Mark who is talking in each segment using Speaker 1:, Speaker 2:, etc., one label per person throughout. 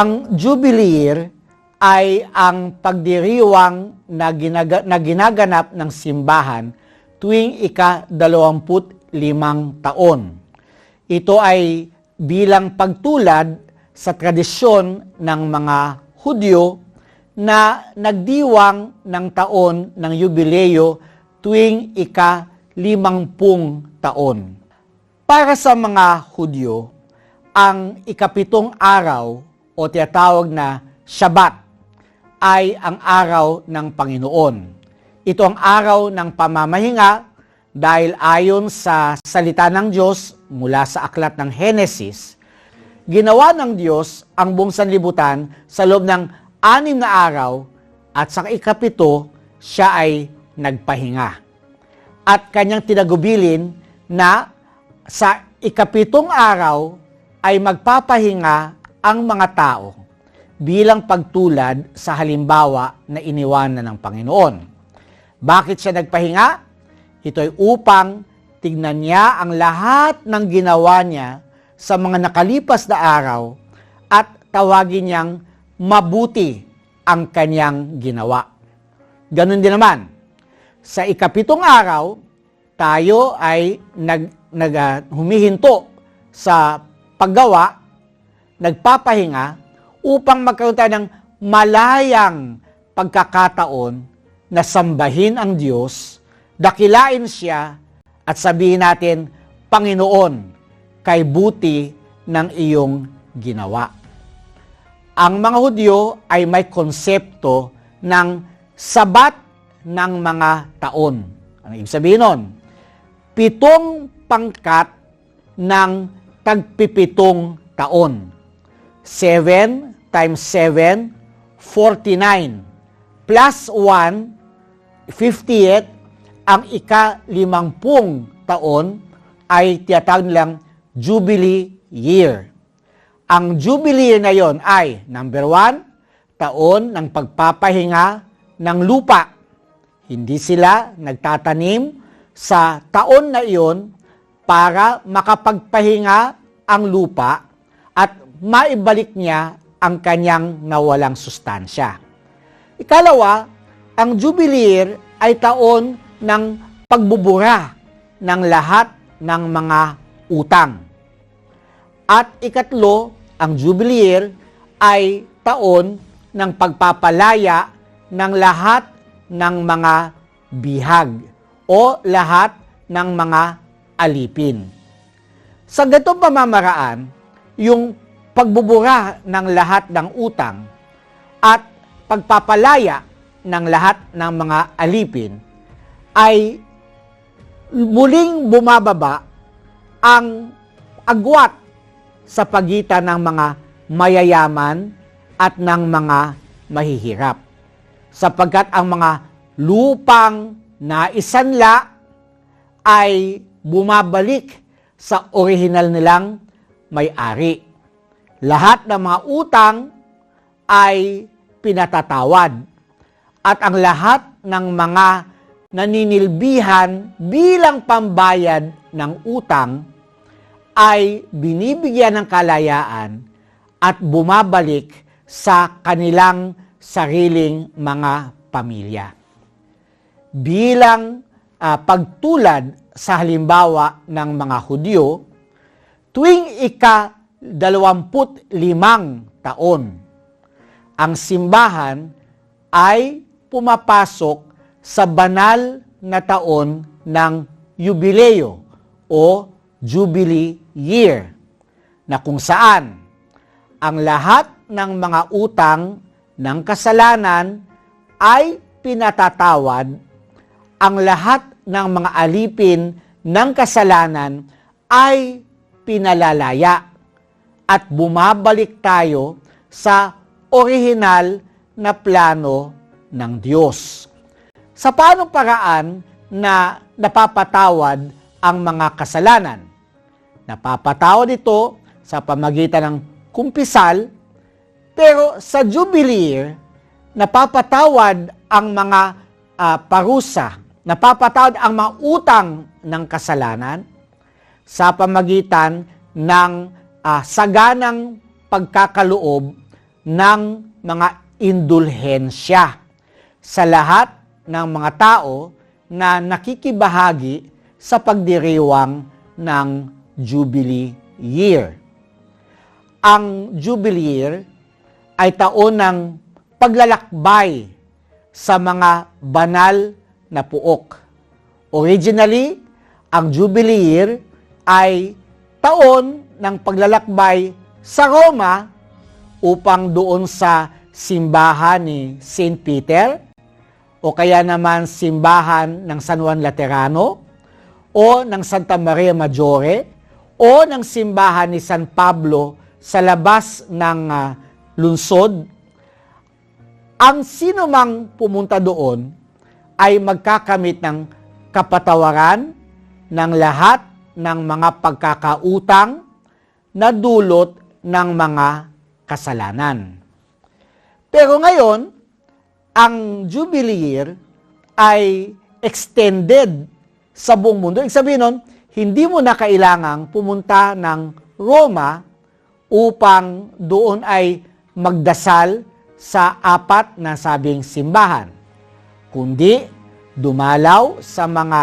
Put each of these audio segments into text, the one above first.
Speaker 1: Ang Jubilee Year ay ang pagdiriwang na, ginaga, na ginaganap ng simbahan tuwing ika-25 taon. Ito ay bilang pagtulad sa tradisyon ng mga Hudyo na nagdiwang ng taon ng yubileo tuwing ika-limampung taon. Para sa mga Hudyo, ang ikapitong araw o tinatawag na Shabbat ay ang araw ng Panginoon. Ito ang araw ng pamamahinga dahil ayon sa salita ng Diyos mula sa aklat ng Henesis, ginawa ng Diyos ang buong sanlibutan sa loob ng anim na araw at sa ikapito siya ay nagpahinga. At kanyang tinagubilin na sa ikapitong araw ay magpapahinga ang mga tao bilang pagtulad sa halimbawa na iniwanan ng Panginoon. Bakit siya nagpahinga? Ito ay upang tignan niya ang lahat ng ginawa niya sa mga nakalipas na araw at tawagin niyang mabuti ang kanyang ginawa. Ganon din naman, sa ikapitong araw, tayo ay nag, nag, uh, humihinto sa paggawa, nagpapahinga, upang magkaroon tayo ng malayang pagkakataon na sambahin ang Diyos, dakilain siya, at sabihin natin, Panginoon, kay buti ng iyong ginawa. Ang mga Hudyo ay may konsepto ng sabat ng mga taon. Ano ibig sabihin nun? Pitong pangkat ng tagpipitong taon. 7 times 7, 49. Plus 1, 58, ang ika-limampung taon ay tiyatawag nilang Jubilee Year. Ang Jubilee Year na yon ay, number 1, taon ng pagpapahinga ng lupa. Hindi sila nagtatanim sa taon na iyon para makapagpahinga ang lupa maibalik niya ang kanyang nawalang sustansya. Ikalawa, ang Jubilee Year ay taon ng pagbubura ng lahat ng mga utang. At ikatlo, ang Jubilee Year ay taon ng pagpapalaya ng lahat ng mga bihag o lahat ng mga alipin. Sa ganitong pamamaraan, yung pagbubura ng lahat ng utang at pagpapalaya ng lahat ng mga alipin ay muling bumababa ang agwat sa pagitan ng mga mayayaman at ng mga mahihirap. Sapagkat ang mga lupang naisanla ay bumabalik sa orihinal nilang may-ari. Lahat ng mga utang ay pinatatawad at ang lahat ng mga naninilbihan bilang pambayad ng utang ay binibigyan ng kalayaan at bumabalik sa kanilang sariling mga pamilya. Bilang uh, pagtulad sa halimbawa ng mga Hudyo, tuwing ika-25 taon, ang simbahan ay pumapasok sa banal na taon ng Jubileo o Jubilee Year na kung saan ang lahat ng mga utang ng kasalanan ay pinatatawad, ang lahat ng mga alipin ng kasalanan ay pinalalaya at bumabalik tayo sa orihinal na plano ng Diyos. Sa paano paraan na napapatawad ang mga kasalanan? Napapatawad ito sa pamagitan ng kumpisal, pero sa Jubilee, napapatawad ang mga uh, parusa, napapatawad ang mga utang ng kasalanan sa pamagitan ng uh, saganang pagkakaloob ng mga indulhensya sa lahat ng mga tao na nakikibahagi sa pagdiriwang ng Jubilee Year. Ang Jubilee Year ay taon ng paglalakbay sa mga banal na puok. Originally, ang Jubilee Year ay taon ng paglalakbay sa Roma upang doon sa simbahan ni St. Peter o kaya naman simbahan ng San Juan Laterano o ng Santa Maria Maggiore o ng simbahan ni San Pablo sa labas ng ah, lungsod ang sino mang pumunta doon ay magkakamit ng kapatawaran ng lahat ng mga pagkakautang na dulot ng mga kasalanan. Pero ngayon, ang Jubilee Year ay extended sa buong mundo. Ibig sabihin nun, hindi mo na kailangang pumunta ng Roma upang doon ay magdasal sa apat na sabing simbahan, kundi dumalaw sa mga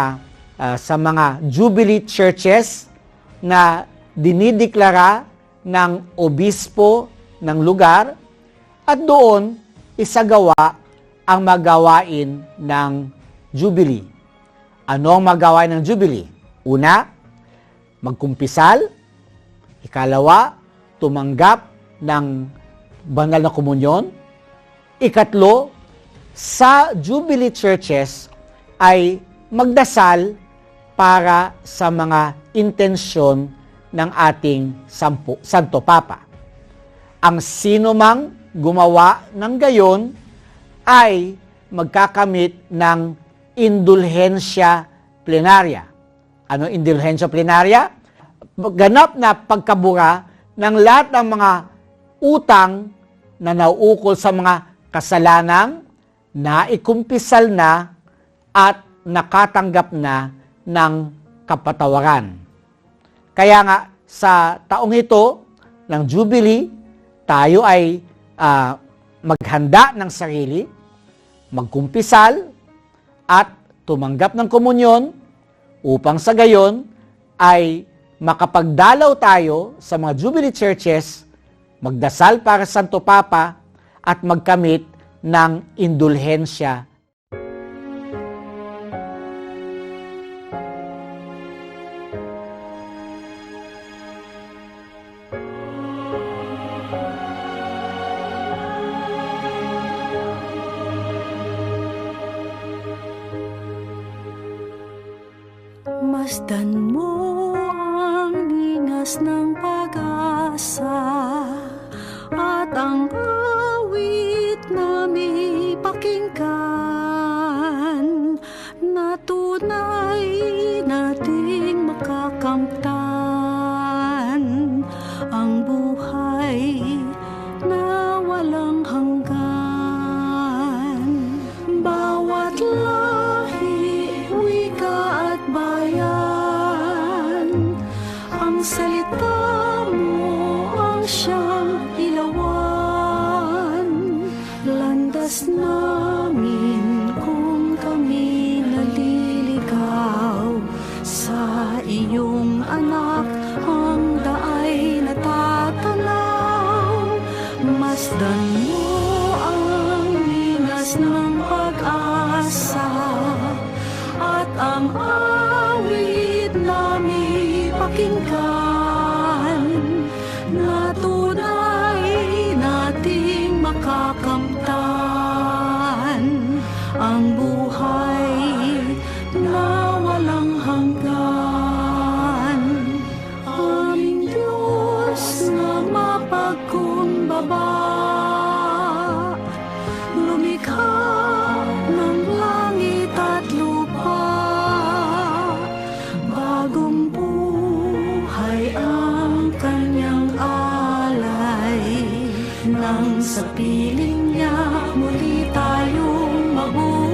Speaker 1: ah, sa mga Jubilee churches na dinideklara ng obispo ng lugar at doon isagawa ang magawain ng Jubilee. Ano ang magawain ng Jubilee? Una, magkumpisal. Ikalawa, tumanggap ng banal na komunyon. Ikatlo, sa Jubilee churches ay magdasal para sa mga intensyon ng ating sampu, Santo Papa. Ang sino mang gumawa ng gayon ay magkakamit ng indulhensya plenarya. Ano indulhensya plenarya? Ganap na pagkabura ng lahat ng mga utang na nauukol sa mga kasalanang naikumpisal na at nakatanggap na ng kapatawaran. Kaya nga sa taong ito ng Jubilee, tayo ay ah, maghanda ng sarili, magkumpisal, at tumanggap ng komunyon upang sa gayon ay makapagdalaw tayo sa mga Jubilee churches, magdasal para sa Santo Papa at magkamit ng indulhensya
Speaker 2: Masdan mo ang ningas ng Ang salita mo ang siyang ilawan. Landas namin kung kami naliligaw. Sa iyong anak ang daay natatanaw. Masdan mo ang linas ng pag-asa At ang Nang sa piling niya. Muli tayong mabuhay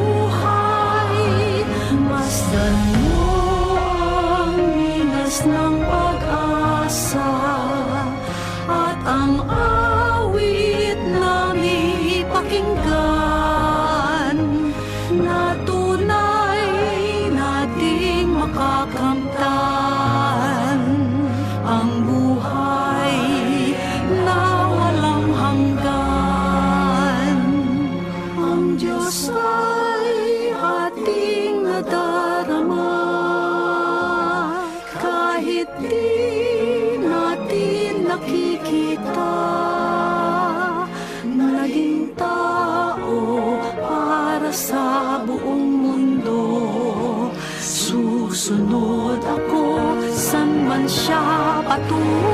Speaker 2: natin nakikita. Naging tao para sa buong mundo. Susunod ako san man siya patungo.